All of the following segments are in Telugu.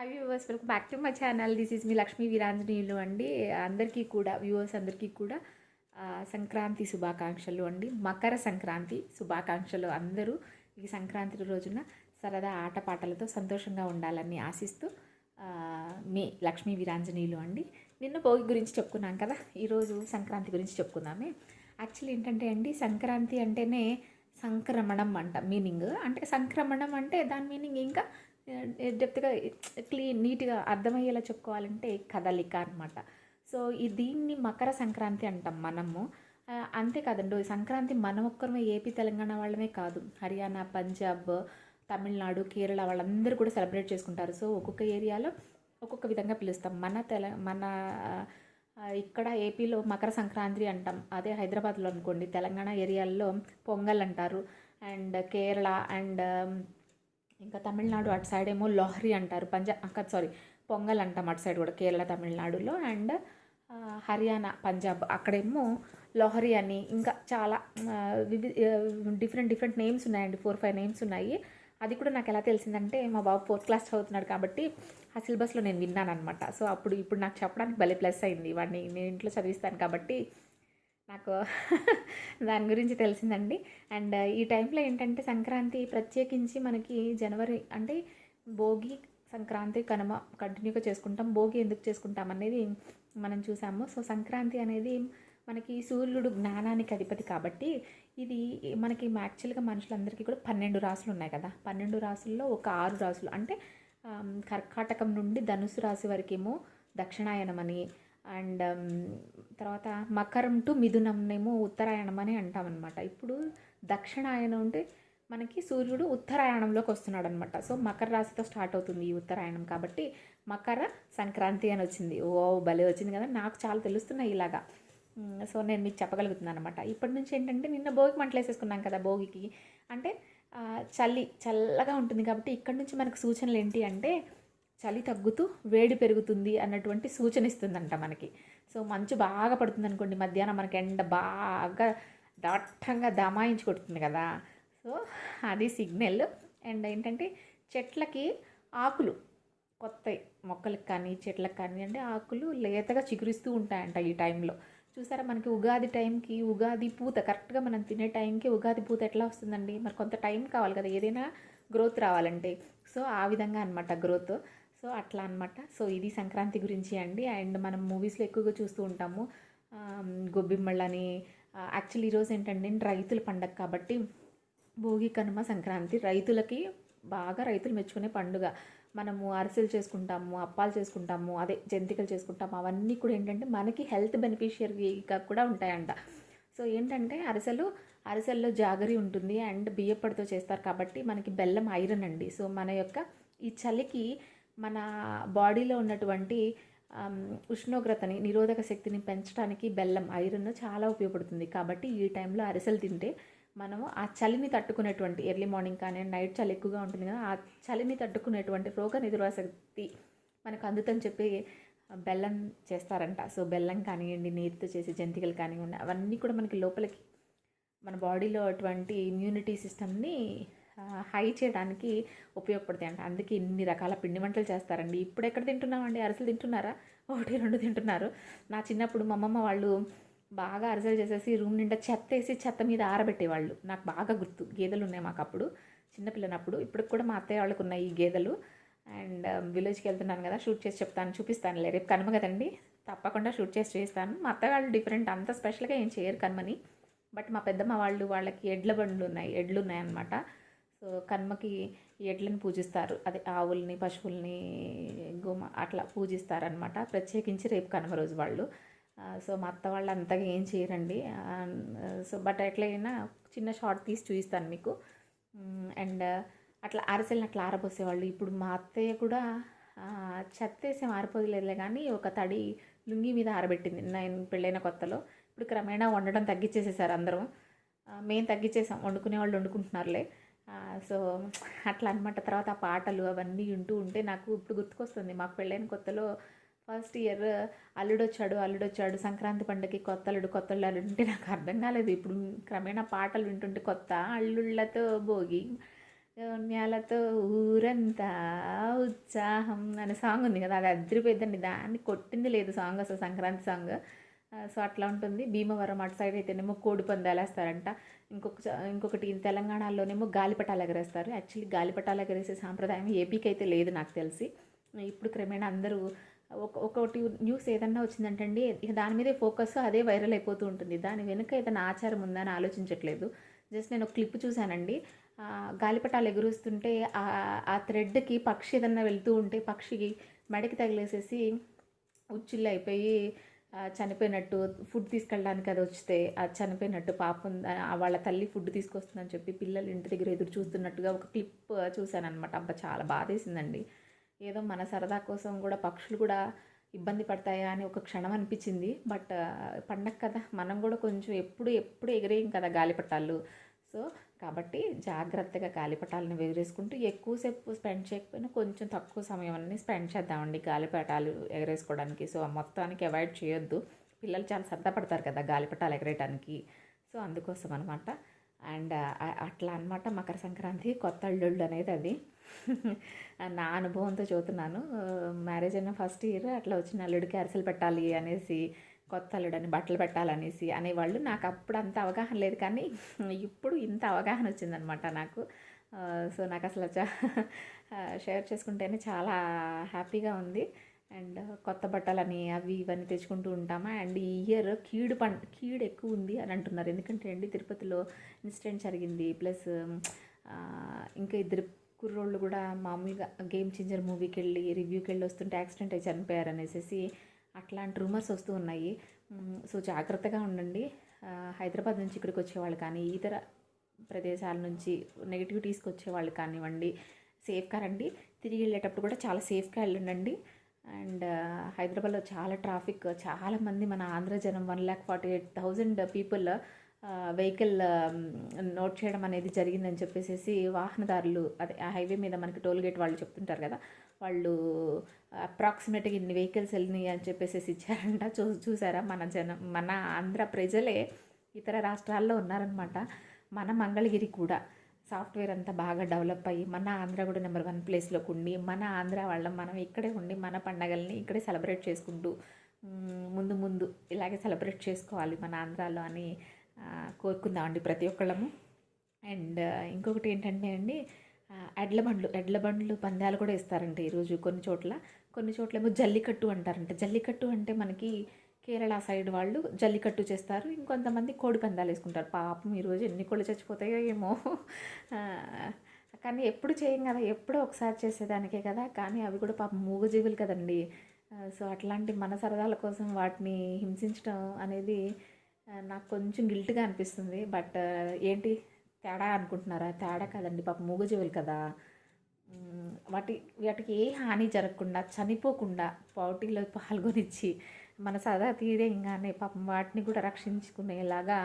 Hi viewers welcome back to my channel this is మీ లక్ష్మీ వీరాంజనేయులు అండి. అందరికీ కూడా వ్యూవర్స్ అందరికీ కూడా సంక్రాంతి శుభాకాంక్షలు అండి. మకర సంక్రాంతి శుభాకాంక్షలు అందరూ ఈ సంక్రాంతి రోజున సరదా ఆటపాటలతో సంతోషంగా ఉండాలని ఆశిస్తూ మీ లక్ష్మీ వీరాంజనేయులు అండి. నిన్న భోగి గురించి చెప్పుకున్నాం కదా. ఈరోజు సంక్రాంతి గురించి చెప్పుకుందామే. యాక్చువల్లీ ఏంటంటే అండి సంక్రాంతి అంటేనే సంక్రమణం అంట మీనింగ్. అంటే సంక్రమణం అంటే దాని మీనింగ్ ఇంకా డెప్త్గా క్లీన్ నీట్గా అర్థమయ్యేలా చెప్పుకోవాలంటే కదలిక అనమాట సో ఈ దీన్ని మకర సంక్రాంతి అంటాం మనము. అంతేకాదండి అంతే కాదండి సంక్రాంతి మనం ఒక్కరమే ఏపీ తెలంగాణ వాళ్ళమే కాదు. హర్యానా పంజాబ్ తమిళనాడు కేరళ వాళ్ళందరూ కూడా సెలబ్రేట్ చేసుకుంటారు. సో ఒక్కొక్క ఏరియాలో ఒక్కొక్క విధంగా పిలుస్తాం. మన తెల మన ఇక్కడ ఏపీలో మకర సంక్రాంతి అంటాం. అదే హైదరాబాద్లో అనుకోండి తెలంగాణ ఏరియాల్లో పొంగల్ అంటారు. అండ్ కేరళ అండ్ ఇంకా తమిళనాడు అటు సైడ్ ఏమో లోహరి అంటారు పంజాబ్ అక్కడ సారీ పొంగల్ అంటాం అటు సైడ్ కూడా కేరళ తమిళనాడులో. అండ్ హర్యానా పంజాబ్ అక్కడేమో లోహరి అని ఇంకా చాలా వివిధ డిఫరెంట్ డిఫరెంట్ నేమ్స్ ఉన్నాయండి ఫోర్ ఫైవ్ నేమ్స్ ఉన్నాయి. అది కూడా నాకు ఎలా తెలిసిందంటే మా బాబు ఫోర్త్ క్లాస్ చదువుతున్నాడు కాబట్టి ఆ సిలబస్లో నేను విన్నాను అనమాట సో అప్పుడు ఇప్పుడు నాకు చెప్పడానికి భలే ప్లస్ అయింది. వాడిని నేను ఇంట్లో చదివిస్తాను కాబట్టి నాకు దాని గురించి తెలిసిందండి. అండ్ ఈ టైంలో ఏంటంటే సంక్రాంతి ప్రత్యేకించి మనకి జనవరి అంటే భోగి సంక్రాంతి కనుమ కంటిన్యూగా చేసుకుంటాం. భోగి ఎందుకు చేసుకుంటాం అనేది మనం చూసాము. సో సంక్రాంతి అనేది మనకి సూర్యుడు జ్ఞానానికి అధిపతి కాబట్టి ఇది మనకి యాక్చువల్గా మనుషులందరికీ కూడా పన్నెండు రాసులు ఉన్నాయి కదా. పన్నెండు రాసుల్లో ఒక ఆరు రాసులు అంటే కర్కాటకం నుండి ధనుసు రాశి వరకేమో దక్షిణాయనం అని అండ్ తర్వాత మకరం టు మిథునంనేమో ఉత్తరాయణం అని అంటామన్నమాట. ఇప్పుడు దక్షిణాయనం అంటే మనకి సూర్యుడు ఉత్తరాయణంలోకి వస్తున్నాడు అనమాట సో మకర రాశితో స్టార్ట్ అవుతుంది ఈ ఉత్తరాయణం కాబట్టి మకర సంక్రాంతి అని వచ్చింది. ఓ భలే వచ్చింది కదా. నాకు చాలా తెలుస్తున్నాయి ఇలాగా. సో నేను మీకు చెప్పగలుగుతున్నాను అనమాట ఇప్పటి నుంచి ఏంటంటే నిన్న భోగి మంటలు వేసేసుకున్నాం కదా భోగికి. అంటే చల్లి చలి చల్లగా ఉంటుంది కాబట్టి ఇక్కడ నుంచి మనకు సూచనలు ఏంటి అంటే చలి తగ్గుతూ వేడి పెరుగుతుంది అన్నటువంటి సూచన ఇస్తుందంట మనకి. సో మంచు బాగా పడుతుంది అనుకోండి మధ్యాహ్నం మనకి ఎండ బాగా దట్టంగా దమాయించి కొడుతుంది కదా. సో అది సిగ్నల్. అండ్ ఏంటంటే చెట్లకి ఆకులు కొత్త మొక్కలకు కానీ చెట్లకు కానీ అంటే ఆకులు లేతగా చిగురిస్తూ ఉంటాయంట ఈ టైంలో. చూసారా మనకి ఉగాది టైంకి ఉగాది పూత కరెక్ట్గా మనం తినే టైంకి ఉగాది పూత ఎట్లా వస్తుందండి? మరి కొంత టైం కావాలి కదా ఏదైనా గ్రోత్ రావాలంటే. సో ఆ విధంగా అనమాట గ్రోత్. సో అట్లా అనమాట సో ఇది సంక్రాంతి గురించి అండి. అండ్ మనం మూవీస్లో ఎక్కువగా చూస్తూ ఉంటాము. గొబ్బిమ్మళ్ళని యాక్చువల్లీ ఈరోజు ఏంటంటే రైతుల పండగ కాబట్టి భోగి కనుమ సంక్రాంతి రైతులకి బాగా రైతులు మెచ్చుకునే పండుగ. మనము అరిసెలు చేసుకుంటాము అప్పాలు చేసుకుంటాము అదే జంతికలు చేసుకుంటాము. అవన్నీ కూడా ఏంటంటే మనకి హెల్త్ బెనిఫిషియరీగా కూడా ఉంటాయంట. సో ఏంటంటే అరిసెలు అరిసెల్లో జాగరి ఉంటుంది. అండ్ బియ్యప్పటితో చేస్తారు కాబట్టి మనకి బెల్లం ఐరన్ అండి. సో మన యొక్క ఈ చలికి మన బాడీలో ఉన్నటువంటి ఉష్ణోగ్రతని నిరోధక శక్తిని పెంచడానికి బెల్లం ఐరన్ చాలా ఉపయోగపడుతుంది. కాబట్టి ఈ టైంలో అరిసెలు తింటే మనము ఆ చలిని తట్టుకునేటువంటి ఎర్లీ మార్నింగ్ కానీ నైట్ చలి ఎక్కువగా ఉంటుంది కదా ఆ చలిని తట్టుకునేటువంటి రోగ నిరోధక శక్తి మనకు అందుతని చెప్పి బెల్లం చేస్తారంట. సో బెల్లం కానివ్వండి నీరుతో చేసే జంతికలు కానివ్వండి అవన్నీ కూడా మనకి లోపలికి మన బాడీలో అటువంటి ఇమ్యూనిటీ సిస్టమ్ని హై చేయడానికి ఉపయోగపడతాయి అంట. అందుకే ఇన్ని రకాల పిండి వంటలు చేస్తారండి. ఇప్పుడు ఎక్కడ తింటున్నామండి? అరిసెలు తింటున్నారా? ఒకటి రెండు తింటున్నారు. నా చిన్నప్పుడు మా అమ్మమ్మ వాళ్ళు బాగా అరిసెలు చేసేసి రూమ్ నిండా చెత్త వేసి చెత్త మీద ఆరబెట్టేవాళ్ళు. నాకు బాగా గుర్తు. గేదెలు ఉన్నాయి మాకు అప్పుడు చిన్నపిల్లనప్పుడు. ఇప్పుడు కూడా మా అత్తయ్య వాళ్ళకు ఉన్నాయి ఈ గేదెలు. అండ్ um, విలేజ్కి వెళ్తున్నాను కదా షూట్ చేసి చెప్తాను చూపిస్తానులే. రేపు కనుమ కదండి? తప్పకుండా షూట్ చేసి చేస్తాను. మా అత్తయ్య వాళ్ళు డిఫరెంట్. అంత స్పెషల్గా ఏం చేయరు కనుమని. బట్ మా పెద్దమ్మ వాళ్ళు వాళ్ళకి ఎడ్ల బండ్లు ఉన్నాయి. ఎడ్లు ఉన్నాయి అన్నమాట సో కనుమకి ఎడ్లను పూజిస్తారు. అదే ఆవుల్ని పశువుల్ని గోమ అట్లా పూజిస్తారనమాట ప్రత్యేకించి రేపు కనుమ రోజు వాళ్ళు. సో మా అత్త వాళ్ళు అంతగా ఏం చేయరండి. సో బట్ ఎట్లయినా చిన్న షార్ట్ తీసి చూపిస్తాను మీకు. అండ్ అట్లా అరిసెలను అట్లా ఆరబోసేవాళ్ళు. ఇప్పుడు మా అత్తయ్య కూడా ఆ, ఆరిపోయలేదులే కానీ ఒక తడి లుంగి మీద ఆరబెట్టింది. నేను పెళ్ళైన కొత్తలో. ఇప్పుడు క్రమేణా వండడం తగ్గించేసేసారు అందరం. మేము తగ్గించేసాం వండుకునే వాళ్ళు వండుకుంటున్నారులే. సో అట్లా అనమాట తర్వాత ఆ పాటలు అవన్నీ వింటూ ఉంటే నాకు ఇప్పుడు గుర్తుకొస్తుంది. మాకు పెళ్ళైన కొత్తలో ఫస్ట్ ఇయర్ అల్లుడొచ్చాడు అల్లుడొచ్చాడు. సంక్రాంతి పండుగకి కొత్త అల్లుడు కొత్త అల్లుడు అంటే నాకు అర్థం కాలేదు. ఇప్పుడు క్రమేణా పాటలు వింటుంటే కొత్త అల్లుళ్ళతో భోగి శూన్యాలతో ఊరంతా ఉత్సాహం అనే సాంగ్ ఉంది కదా అది అదిరిపోయిందండి దాన్ని కొట్టింది లేదు సాంగ్ అసలు సంక్రాంతి సాంగ్. సో అట్లా ఉంటుంది. భీమవరం అటు సైడ్ అయితేనేమో కోడి పందాలు వేస్తారంట ఇంకొక ఇంకొకటి తెలంగాణలోనేమో గాలిపటాలు ఎగరేస్తారు. యాక్చువల్లీ గాలిపటాలు ఎగరేసే సాంప్రదాయం ఏపీకి అయితే లేదు నాకు తెలిసి. ఇప్పుడు క్రమేణా అందరూ ఒక ఒకటి న్యూస్ ఏదన్నా వచ్చిందంటే అండి ఇక దాని మీదే ఫోకస్ అదే వైరల్ అయిపోతూ ఉంటుంది. దాని వెనుక ఏదైనా ఆచారం ఉందా అని ఆలోచించట్లేదు. జస్ట్ నేను ఒక క్లిప్ చూశానండి. గాలిపటాలు ఎగురుస్తుంటే ఆ- థ్రెడ్కి పక్షి ఏదన్నా వెళ్తూ ఉంటే పక్షికి మెడకి తగిలేసేసి ఉచ్చిళ్ళు అయిపోయి చనిపోయినట్టు ఫుడ్ తీసుకెళ్ళడానికి అది వస్తే అది చనిపోయినట్టు పాపం వాళ్ళ తల్లి ఫుడ్ తీసుకొస్తుందని చెప్పి పిల్లలు ఇంటి దగ్గర ఎదురు చూస్తున్నట్టుగా ఒక క్లిప్ చూశానమాట అబ్బా చాలా బాధేసిందండి. ఏదో మన సరదా కోసం కూడా పక్షులు కూడా ఇబ్బంది పడతాయా అని ఒక క్షణం అనిపించింది. బట్ పండగ కదా మనం కూడా కొంచెం ఎప్పుడు ఎప్పుడు ఎగిరేయం కదా గాలిపటాలు. సో కాబట్టి జాగ్రత్తగా గాలిపటాలను ఎగరేసుకుంటూ ఎక్కువసేపు స్పెండ్ చేయకపోయినా కొంచెం తక్కువ సమయం అన్ని స్పెండ్ చేద్దామండి. గాలిపటాలు ఎగరేసుకోవడానికి. సో మొత్తానికి అవాయిడ్ చేయొద్దు. పిల్లలు చాలా సరదా పడతారు కదా గాలిపటాలు ఎగరేయడానికి సో అందుకోసం అనమాట అండ్ అట్లా అనమాట మకర సంక్రాంతి కొత్త అల్లుళ్ళు అనేది అది. నా అనుభవంతో చూస్తున్నాను మ్యారేజ్ అయిన ఫస్ట్ ఇయర్ అట్లా వచ్చిన అల్లుడికి అరిసెలు పెట్టాలి అనేసి కొత్త అల్లుడని బట్టలు పెట్టాలనేసి అనేవాళ్ళు. నాకు అప్పుడు అంత అవగాహన లేదు కానీ ఇప్పుడు ఇంత అవగాహన వచ్చిందనమాట నాకు. సో నాకు అసలు షేర్ చేసుకుంటేనే చాలా హ్యాపీగా ఉంది. అండ్ కొత్త బట్టలని అవి ఇవన్నీ తెచ్చుకుంటూ ఉంటామా? అండ్ ఈ ఇయర్ కీడు పం కీడు ఎక్కువ ఉంది అని అంటున్నారు. ఎందుకంటే అండి తిరుపతిలో ఇన్సిడెంట్ జరిగింది. ప్లస్ ఇంకా ఇద్దరు కుర్రోళ్ళు కూడా మామూలుగా గేమ్ చేంజర్ మూవీకి వెళ్ళి రివ్యూకి వెళ్ళి వస్తుంటే యాక్సిడెంట్ అయి చనిపోయారు అనేసి అట్లాంటి రూమర్స్ వస్తూ ఉన్నాయి. సో జాగ్రత్తగా ఉండండి. హైదరాబాద్ నుంచి ఇక్కడికి వచ్చేవాళ్ళు కానీ ఇతర ప్రదేశాల నుంచి నెగిటివిటీస్కి వచ్చేవాళ్ళు కానివ్వండి సేఫ్గా రండి. తిరిగి వెళ్ళేటప్పుడు కూడా చాలా సేఫ్గా వెళ్ళండి అండ్ హైదరాబాద్లో చాలా ట్రాఫిక్ చాలామంది మన ఆంధ్ర జనం one lakh forty eight thousand people vehicle note చేయడం అనేది జరిగిందని చెప్పేసి వాహనదారులు అదే ఆ హైవే మీద మనకి టోల్ గేట్ వాళ్ళు చెప్తుంటారు కదా వాళ్ళు అప్రాక్సిమేట్గా ఇన్ని వెహికల్స్ వెళ్ళినాయి అని చెప్పేసి ఇచ్చారంట. చూ చూసారా? మన జనం మన ఆంధ్ర ప్రజలే ఇతర రాష్ట్రాల్లో ఉన్నారనమాట మన మంగళగిరి కూడా సాఫ్ట్వేర్ అంతా బాగా డెవలప్ అయ్యి మన ఆంధ్ర కూడా నెంబర్ వన్ ప్లేస్లోకి ఉండి మన ఆంధ్ర వాళ్ళం మనం ఇక్కడే ఉండి మన పండగల్ని ఇక్కడే సెలబ్రేట్ చేసుకుంటూ ముందు ముందు ఇలాగే సెలబ్రేట్ చేసుకోవాలి మన ఆంధ్రాలో అని కోరుకుందామండి ప్రతి ఒక్కళ్ళము. అండ్ ఇంకొకటి ఏంటంటే అండి ఎడ్ల బండ్లు ఎడ్ల బండ్లు పందాలు కూడా ఇస్తారంట ఈరోజు కొన్ని చోట్ల. కొన్ని చోట్ల ఏమో జల్లికట్టు అంటారంట. జల్లికట్టు అంటే మనకి కేరళ సైడ్ వాళ్ళు జల్లికట్టు చేస్తారు. ఇంకొంతమంది కోడి పందాలు వేసుకుంటారు. పాపం ఈరోజు ఎన్ని కోళ్ళు చచ్చిపోతాయో ఏమో. కానీ ఎప్పుడు చేయం కదా. ఎప్పుడో ఒకసారి చేసేదానికే కదా. కానీ అవి కూడా పాపం మూగజీవులు కదండి. సో అట్లాంటి మన సరదాల కోసం వాటిని హింసించడం అనేది నాకు కొంచెం గిల్ట్గా అనిపిస్తుంది. బట్ ఏంటి? తేడా అనుకుంటున్నారా? తేడా కదండి పాప మూగజీవులు కదా. వాటి వాటికి ఏ హాని జరగకుండా చనిపోకుండా పోటీలో పాల్గొనిచ్చి మన సదా తీరేయంగానే పాపం వాటిని కూడా రక్షించుకునేలాగా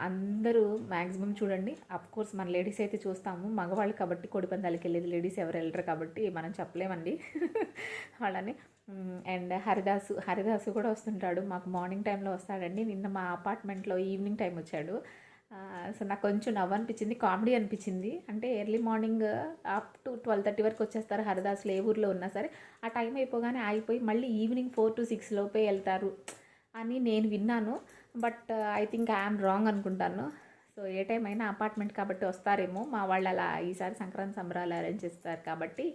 అందరూ మ్యాక్సిమం చూడండి. అఫ్ కోర్స్ మన లేడీస్ అయితే చూస్తాము. మగవాళ్ళు కాబట్టి కోడి పందాలకి వెళ్ళేది లేడీస్ ఎవరు వెళ్ళరు కాబట్టి మనం చెప్పలేమండి. వాళ్ళని. అండ్ హరిదాసు హరిదాసు కూడా వస్తుంటాడు. మాకు మార్నింగ్ టైంలో వస్తాడండి. నిన్న మా అపార్ట్మెంట్లో ఈవినింగ్ టైం వచ్చాడు. సో నాకు కొంచెం నవ్వు అనిపించింది కామెడీ అనిపించింది. అంటే early morning up to twelve thirty వరకు వచ్చేస్తారు హరిదాసులు ఏ ఊర్లో ఉన్నా సరే. ఆ టైం అయిపోగానే ఆగిపోయి మళ్ళీ ఈవినింగ్ ఫోర్ టు సిక్స్ లోపే వెళ్తారు అని నేను విన్నాను. But I think I'm wrong అనుకుంటాను. సో ఏ టైం అయినా అపార్ట్మెంట్ కాబట్టి వస్తారేమో. మా వాళ్ళు అలా ఈసారి సంక్రాంతి సంబరాలు అరేంజ్ చేస్తారు కాబట్టి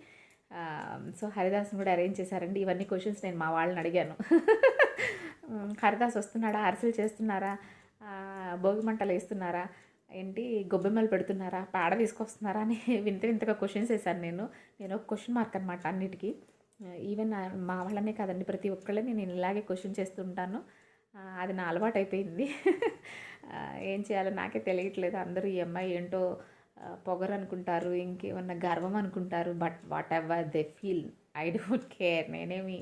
సో హరిదాస్ని కూడా అరేంజ్ చేశారండి. ఇవన్నీ క్వశ్చన్స్ నేను మా వాళ్ళని అడిగాను. హరిదాస్ వస్తున్నాడా? అరిసెలు చేస్తున్నారా? భోగి మంటలు వేస్తున్నారా? ఏంటి గొబ్బెమ్మలు పెడుతున్నారా? పేడ తీసుకొస్తున్నారా అని వింత వింతగా క్వశ్చన్స్ వేశాను నేను. నేను ఒక క్వశ్చన్ మార్క్ అనమాట అన్నిటికీ. ఈవెన్ మా వాళ్ళనే కాదండి ప్రతి ఒక్కళ్ళని నేను ఇలాగే క్వశ్చన్ చేస్తుంటాను అది నా అలవాటు అయిపోయింది. ఏం చేయాలో నాకే తెలియట్లేదు. అందరూ ఈ అమ్మాయి ఏంటో పొగరు అనుకుంటారు ఇంకేమన్నా గర్వం అనుకుంటారు but whatever they feel I don't care నేనేమి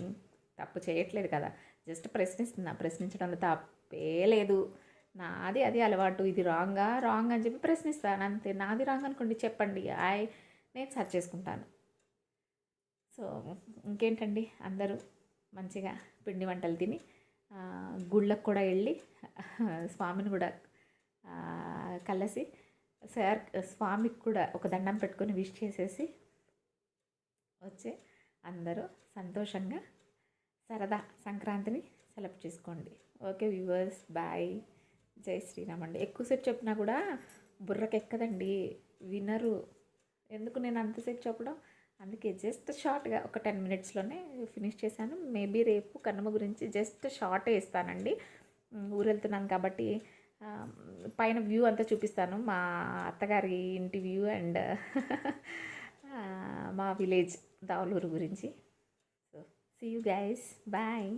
తప్పు చేయట్లేదు కదా. జస్ట్ ప్రశ్నిస్తున్నా. ప్రశ్నించడంలో తప్పే లేదు. నాది అది అలవాటు ఇది రాంగా రాంగ్ అని చెప్పి ప్రశ్నిస్తాను అంతే. నాది రాంగ్ అనుకోండి చెప్పండి. ఐ నేను సర్చ్ చేసుకుంటాను. సో ఇంకేంటండి? అందరూ మంచిగా పిండి వంటలు తిని గుళ్ళకు కూడా వెళ్ళి స్వామిని కూడా కలిసి సార్ స్వామికి కూడా ఒక దండం పెట్టుకొని విష్ చేసేసి వచ్చి అందరూ సంతోషంగా సరదా సంక్రాంతిని సెలబ్రేట్ చేసుకోండి. Okay viewers bye. Jai Shriram అండి. ఎక్కువసేపు చెప్పినా కూడా బుర్రకెక్కదండి. వినరు. ఎందుకు నేను అంతసేపు చెప్పడం? అందుకే జస్ట్ షార్ట్గా ఒక టెన్ మినిట్స్లోనే ఫినిష్ చేశాను. మేబీ రేపు కనుమ గురించి జస్ట్ షార్టే వేస్తానండి. ఊరు వెళ్తున్నాను కాబట్టి పైన వ్యూ అంతా చూపిస్తాను. మా అత్తగారి ఇంటి వ్యూ అండ్ మా విలేజ్ దావులూరు గురించి. So see you guys bye